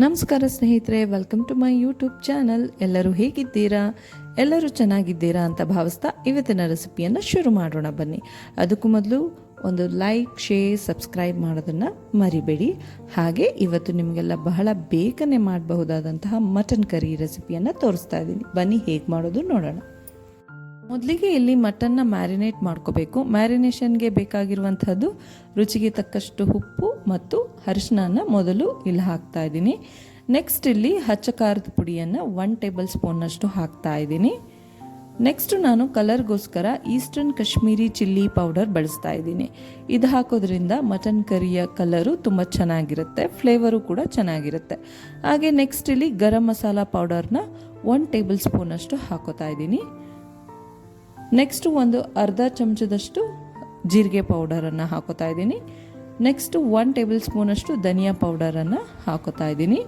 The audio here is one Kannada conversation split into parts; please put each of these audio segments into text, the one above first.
ನಮಸ್ಕಾರ ಸ್ನೇಹಿತರೆ welcome to my YouTube channel ಎಲ್ಲರೂ ಹೇಗಿದ್ದೀರಾ? ಎಲ್ಲರೂ ಚೆನ್ನಾಗಿದ್ದೀರಾ ಅಂತ ಭಾವಿಸ್ತಾ ಇವತ್ತಿನ ರೆಸಿಪಿಯನ್ನು ಶುರು ಮಾಡೋಣ. ಬನ್ನಿ. ಅದಕ್ಕೂ ಮೊದಲು ಒಂದು ಲೈಕ್ ಶೇರ್ ಸಬ್ಸ್ಕ್ರೈಬ್ ಮಾಡೋದನ್ನು ಮರಿಬೇಡಿ. ಹಾಗೆ ಇವತ್ತು ನಿಮಗೆಲ್ಲ ಬಹಳ ಬೇಗನೆ ಮಾಡಬಹುದಾದಂತಹ ಮಟನ್ ಕರಿ ರೆಸಿಪಿಯನ್ನು ತೋರಿಸ್ತಾ ಇದ್ದೀನಿ. ಬನ್ನಿ, ಹೇಗೆ ಮಾಡೋದು ನೋಡೋಣ. ಮೊದಲಿಗೆ ಇಲ್ಲಿ ಮಟನ್ನ ಮ್ಯಾರಿನೇಟ್ ಮಾಡ್ಕೋಬೇಕು. ಮ್ಯಾರಿನೇಷನ್ಗೆ ಬೇಕಾಗಿರುವಂಥದ್ದು ರುಚಿಗೆ ತಕ್ಕಷ್ಟು ಉಪ್ಪು ಮತ್ತು ಅರಿಶಿನ ಮೊದಲು ಇಲ್ಲಿ ಹಾಕ್ತಾ ಇದ್ದೀನಿ. ನೆಕ್ಸ್ಟ್ ಇಲ್ಲಿ ಹಚ್ಚ ಖಾರದ ಪುಡಿಯನ್ನು ಒನ್ ಟೇಬಲ್ ಸ್ಪೂನಷ್ಟು ಹಾಕ್ತಾ ಇದ್ದೀನಿ. ನೆಕ್ಸ್ಟ್ ನಾನು ಕಲರ್ಗೋಸ್ಕರ ಈಸ್ಟರ್ನ್ ಕಾಶ್ಮೀರಿ ಚಿಲ್ಲಿ ಪೌಡರ್ ಬಳಸ್ತಾ ಇದ್ದೀನಿ. ಇದು ಹಾಕೋದ್ರಿಂದ ಮಟನ್ ಕರಿಯ ಕಲರು ತುಂಬ ಚೆನ್ನಾಗಿರುತ್ತೆ ಫ್ಲೇವರು ಕೂಡ ಚೆನ್ನಾಗಿರುತ್ತೆ. ಹಾಗೆ ನೆಕ್ಸ್ಟ್ ಇಲ್ಲಿ ಗರಂ ಮಸಾಲ ಪೌಡರ್ನ ಒನ್ ಟೇಬಲ್ ಸ್ಪೂನಷ್ಟು ಹಾಕೋತಾ ಇದ್ದೀನಿ. ನೆಕ್ಸ್ಟ್ ಒಂದು ಅರ್ಧ ಚಮಚದಷ್ಟು ಜೀರಿಗೆ ಪೌಡರನ್ನು ಹಾಕೋತಾ ಇದ್ದೀನಿ. ನೆಕ್ಸ್ಟ್ ಒನ್ ಟೇಬಲ್ ಸ್ಪೂನಷ್ಟು ಧನಿಯಾ ಪೌಡರನ್ನು ಹಾಕೋತಾ ಇದ್ದೀನಿ.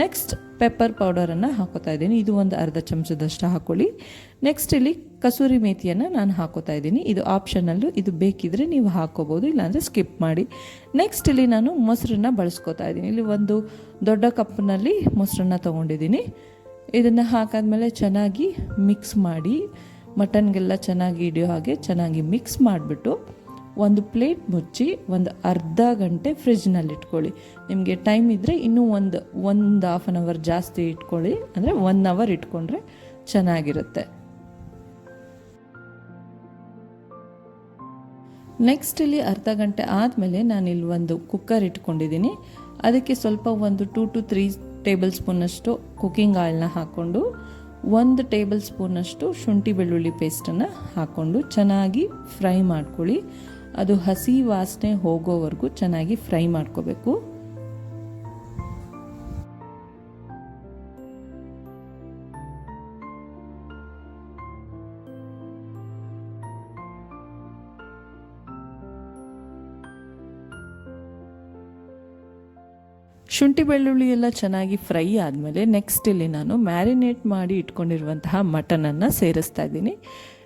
ನೆಕ್ಸ್ಟ್ ಪೆಪ್ಪರ್ ಪೌಡರನ್ನು ಹಾಕೋತಾ ಇದ್ದೀನಿ. ಇದು ಒಂದು ಅರ್ಧ ಚಮಚದಷ್ಟು ಹಾಕೊಳ್ಳಿ. ನೆಕ್ಸ್ಟ್ ಇಲ್ಲಿ ಕಸೂರಿ ಮೇಥಿಯನ್ನು ನಾನು ಹಾಕೋತಾ ಇದ್ದೀನಿ. ಇದು ಆಪ್ಷನಲ್ಲು ಇದು ಬೇಕಿದ್ರೆ ನೀವು ಹಾಕೋಬೋದು, ಇಲ್ಲಾಂದರೆ ಸ್ಕಿಪ್ ಮಾಡಿ. ನೆಕ್ಸ್ಟ್ ಇಲ್ಲಿ ನಾನು ಮೊಸರನ್ನ ಬಳಸ್ಕೋತಾ ಇದ್ದೀನಿ. ಇಲ್ಲಿ ಒಂದು ದೊಡ್ಡ ಕಪ್ನಲ್ಲಿ ಮೊಸರನ್ನ ತೊಗೊಂಡಿದ್ದೀನಿ. ಇದನ್ನು ಹಾಕಾದ್ಮೇಲೆ ಚೆನ್ನಾಗಿ ಮಿಕ್ಸ್ ಮಾಡಿ ಮಟನ್ಗೆಲ್ಲ ಚೆನ್ನಾಗಿ ಹಿಡಿಯೋ ಹಾಗೆ ಚೆನ್ನಾಗಿ ಮಿಕ್ಸ್ ಮಾಡಿಬಿಟ್ಟು ಒಂದು ಪ್ಲೇಟ್ ಮುಚ್ಚಿ ಒಂದು ಅರ್ಧ ಗಂಟೆ ಫ್ರಿಜ್ನಲ್ಲಿ ಇಟ್ಕೊಳ್ಳಿ. ನಿಮಗೆ ಟೈಮ್ ಇದ್ದರೆ ಇನ್ನೂ ಒಂದು ಒಂದು ಹಾಫ್ ಆನ್ ಅವರ್ ಜಾಸ್ತಿ ಇಟ್ಕೊಳ್ಳಿ. ಅಂದರೆ ಒನ್ ಅವರ್ ಇಟ್ಕೊಂಡ್ರೆ ಚೆನ್ನಾಗಿರುತ್ತೆ. ನೆಕ್ಸ್ಟ್ ಇಲ್ಲಿ ಅರ್ಧ ಗಂಟೆ ಆದಮೇಲೆ ನಾನು ಇಲ್ಲಿ ಒಂದು ಕುಕ್ಕರ್ ಇಟ್ಕೊಂಡಿದ್ದೀನಿ. ಅದಕ್ಕೆ ಸ್ವಲ್ಪ ಒಂದು ಟೂ ಟು ತ್ರೀ ಟೇಬಲ್ ಸ್ಪೂನಷ್ಟು ಕುಕ್ಕಿಂಗ್ ಆಯಿಲ್ನ ಹಾಕ್ಕೊಂಡು ಒಂದು ಟೇಬಲ್ ಸ್ಪೂನಷ್ಟು ಶುಂಠಿ ಬೆಳ್ಳುಳ್ಳಿ ಪೇಸ್ಟನ್ನು ಹಾಕ್ಕೊಂಡು ಚೆನ್ನಾಗಿ ಫ್ರೈ ಮಾಡ್ಕೊಳ್ಳಿ. ಅದು ಹಸಿ ವಾಸನೆ ಹೋಗೋವರೆಗೂ ಚೆನ್ನಾಗಿ ಫ್ರೈ ಮಾಡ್ಕೋಬೇಕು. ಶುಂಠಿ ಬೆಳ್ಳುಳ್ಳಿ ಎಲ್ಲ ಚೆನ್ನಾಗಿ ಫ್ರೈ ಆದಮೇಲೆ ನೆಕ್ಸ್ಟ್ ಇಲ್ಲಿ ನಾನು ಮ್ಯಾರಿನೇಟ್ ಮಾಡಿ ಇಟ್ಕೊಂಡಿರುವಂತಹ ಮಟನನ್ನು ಸೇರಿಸ್ತಾ ಇದ್ದೀನಿ.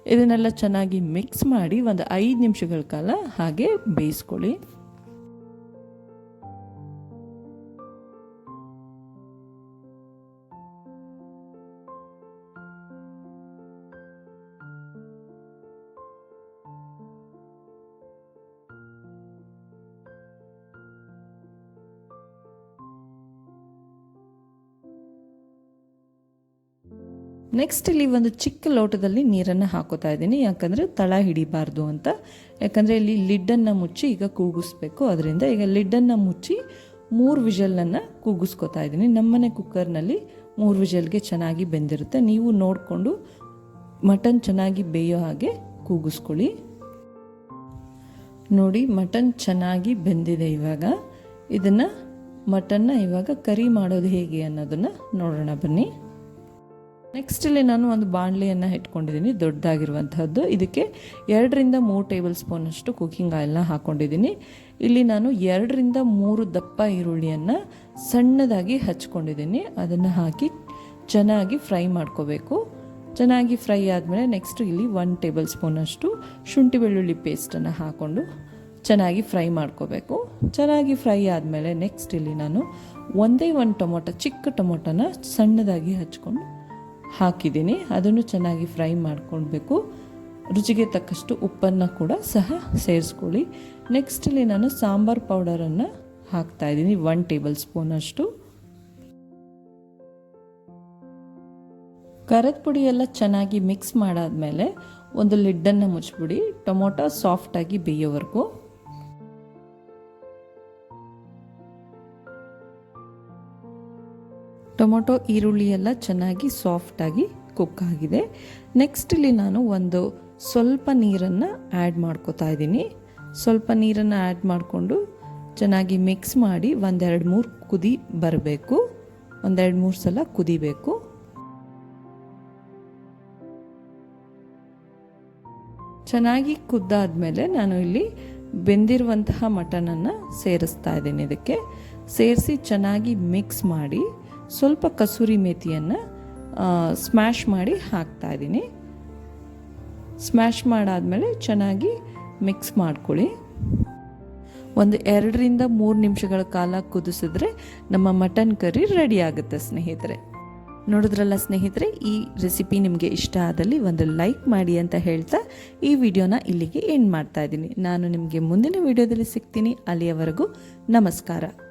ಇದನ್ನೆಲ್ಲ ಚೆನ್ನಾಗಿ ಮಿಕ್ಸ್ ಮಾಡಿ ಒಂದು ಐದು ನಿಮಿಷಗಳ ಕಾಲ ಹಾಗೆ ಬೇಯಿಸ್ಕೊಳ್ಳಿ. ನೆಕ್ಸ್ಟ್ ಇಲ್ಲಿ ಒಂದು ಚಿಕ್ಕ ಲೋಟದಲ್ಲಿ ನೀರನ್ನು ಹಾಕೋತಾ ಇದ್ದೀನಿ. ಯಾಕಂದರೆ ತಳ ಹಿಡಿಬಾರ್ದು ಅಂತ. ಯಾಕಂದರೆ ಇಲ್ಲಿ ಲಿಡ್ಡನ್ನು ಮುಚ್ಚಿ ಈಗ ಕೂಗಿಸ್ಬೇಕು. ಅದರಿಂದ ಈಗ ಲಿಡ್ಡನ್ನು ಮುಚ್ಚಿ ಮೂರು ವಿಷಲನ್ನು ಕೂಗಿಸ್ಕೊತಾ ಇದ್ದೀನಿ. ನಮ್ಮನೆ ಕುಕ್ಕರ್ನಲ್ಲಿ ಮೂರು ವಿಜಲ್ಗೆ ಚೆನ್ನಾಗಿ ಬೆಂದಿರುತ್ತೆ. ನೀವು ನೋಡಿಕೊಂಡು ಮಟನ್ ಚೆನ್ನಾಗಿ ಬೇಯೋ ಹಾಗೆ ಕೂಗಿಸ್ಕೊಳ್ಳಿ. ನೋಡಿ, ಮಟನ್ ಚೆನ್ನಾಗಿ ಬೆಂದಿದೆ ಇವಾಗ. ಇದನ್ನು ಮಟನ್ನ ಇವಾಗ ಕರಿ ಮಾಡೋದು ಹೇಗೆ ಅನ್ನೋದನ್ನು ನೋಡೋಣ ಬನ್ನಿ. ನೆಕ್ಸ್ಟ್ ಇಲ್ಲಿ ನಾನು ಒಂದು ಬಾಣಲಿಯನ್ನು ಇಟ್ಕೊಂಡಿದ್ದೀನಿ ದೊಡ್ಡದಾಗಿರುವಂಥದ್ದು ಇದಕ್ಕೆ ಎರಡರಿಂದ ಮೂರು ಟೇಬಲ್ ಸ್ಪೂನಷ್ಟು ಕುಕ್ಕಿಂಗ್ ಆಯಿಲ್ನ ಹಾಕ್ಕೊಂಡಿದ್ದೀನಿ ಇಲ್ಲಿ ನಾನು ಎರಡರಿಂದ ಮೂರು ದಪ್ಪ ಈರುಳ್ಳಿಯನ್ನು ಸಣ್ಣದಾಗಿ ಹಚ್ಕೊಂಡಿದ್ದೀನಿ. ಅದನ್ನು ಹಾಕಿ ಚೆನ್ನಾಗಿ ಫ್ರೈ ಮಾಡ್ಕೋಬೇಕು. ಚೆನ್ನಾಗಿ ಫ್ರೈ ಆದಮೇಲೆ ನೆಕ್ಸ್ಟ್ ಇಲ್ಲಿ ಒನ್ ಟೇಬಲ್ ಸ್ಪೂನಷ್ಟು ಶುಂಠಿ ಬೆಳ್ಳುಳ್ಳಿ ಪೇಸ್ಟನ್ನು ಹಾಕ್ಕೊಂಡು ಚೆನ್ನಾಗಿ ಫ್ರೈ ಮಾಡ್ಕೋಬೇಕು. ಚೆನ್ನಾಗಿ ಫ್ರೈ ಆದಮೇಲೆ ನೆಕ್ಸ್ಟ್ ಇಲ್ಲಿ ನಾನು ಒಂದೇ ಒಂದು ಟೊಮೊಟೊ, ಚಿಕ್ಕ ಟೊಮೊಟೊನ ಸಣ್ಣದಾಗಿ ಹಚ್ಕೊಂಡು ಹಾಕಿದ್ದೀನಿ. ಅದನ್ನು ಚೆನ್ನಾಗಿ ಫ್ರೈ ಮಾಡ್ಕೊಳ್ಬೇಕು. ರುಚಿಗೆ ತಕ್ಕಷ್ಟು ಉಪ್ಪನ್ನು ಕೂಡ ಸಹ ಸೇರಿಸ್ಕೊಳ್ಳಿ. ನೆಕ್ಸ್ಟಲ್ಲಿ ನಾನು ಸಾಂಬಾರ್ ಪೌಡರನ್ನು ಹಾಕ್ತಾ ಇದ್ದೀನಿ. ಒನ್ ಟೇಬಲ್ ಸ್ಪೂನಷ್ಟು ಖಾರದ ಪುಡಿ ಎಲ್ಲ ಚೆನ್ನಾಗಿ ಮಿಕ್ಸ್ ಮಾಡಾದ್ಮೇಲೆ ಒಂದು ಲಿಡ್ಡನ್ನು ಮುಚ್ಚಿಬಿಡಿ. ಟೊಮೊಟೊ ಸಾಫ್ಟಾಗಿ ಬೇಯೋವರೆಗೂ. ಟೊಮೊಟೊ, ಈರುಳ್ಳಿ ಎಲ್ಲ ಚೆನ್ನಾಗಿ ಸಾಫ್ಟಾಗಿ ಕುಕ್ ಆಗಿದೆ. ನೆಕ್ಸ್ಟ್ ಇಲ್ಲಿ ನಾನು ಒಂದು ಸ್ವಲ್ಪ ನೀರನ್ನು ಆ್ಯಡ್ ಮಾಡ್ಕೋತಾ ಇದ್ದೀನಿ. ಸ್ವಲ್ಪ ನೀರನ್ನು ಆ್ಯಡ್ ಮಾಡಿಕೊಂಡು ಚೆನ್ನಾಗಿ ಮಿಕ್ಸ್ ಮಾಡಿ ಒಂದೆರಡು ಮೂರು ಕುದಿ ಬರಬೇಕು. ಒಂದೆರಡು ಮೂರು ಸಲ ಕುದಿಬೇಕು. ಚೆನ್ನಾಗಿ ಕುದ್ದಾದಮೇಲೆ ನಾನು ಇಲ್ಲಿ ಬೆಂದಿರುವಂತಹ ಮಟನನ್ನು ಸೇರಿಸ್ತಾ ಇದ್ದೀನಿ ಇದಕ್ಕೆ. ಸೇರಿಸಿ ಚೆನ್ನಾಗಿ ಮಿಕ್ಸ್ ಮಾಡಿ ಸ್ವಲ್ಪ ಕಸೂರಿ ಮೇಥಿಯನ್ನು ಸ್ಮ್ಯಾಶ್ ಮಾಡಿ ಹಾಕ್ತಾ ಇದ್ದೀನಿ. ಸ್ಮ್ಯಾಶ್ ಮಾಡಾದಮೇಲೆ ಚೆನ್ನಾಗಿ ಮಿಕ್ಸ್ ಮಾಡ್ಕೊಳ್ಳಿ. ಒಂದು ಎರಡರಿಂದ ಮೂರು ನಿಮಿಷಗಳ ಕಾಲ ಕುದಿಸಿದ್ರೆ ನಮ್ಮ ಮಟನ್ ಕರಿ ರೆಡಿ ಆಗುತ್ತೆ ಸ್ನೇಹಿತರೆ. ನೋಡಿದ್ರಲ್ಲ ಸ್ನೇಹಿತರೆ, ಈ ರೆಸಿಪಿ ನಿಮಗೆ ಇಷ್ಟ ಆದಲ್ಲಿ ಒಂದು ಲೈಕ್ ಮಾಡಿ ಅಂತ ಹೇಳ್ತಾ ಈ ವಿಡಿಯೋನ ಇಲ್ಲಿಗೆ ಎಂಡ್ ಮಾಡ್ತಾ ಇದ್ದೀನಿ. ನಾನು ನಿಮಗೆ ಮುಂದಿನ ವಿಡಿಯೋದಲ್ಲಿ ಸಿಗ್ತೀನಿ. ಅಲ್ಲಿಯವರೆಗೂ ನಮಸ್ಕಾರ.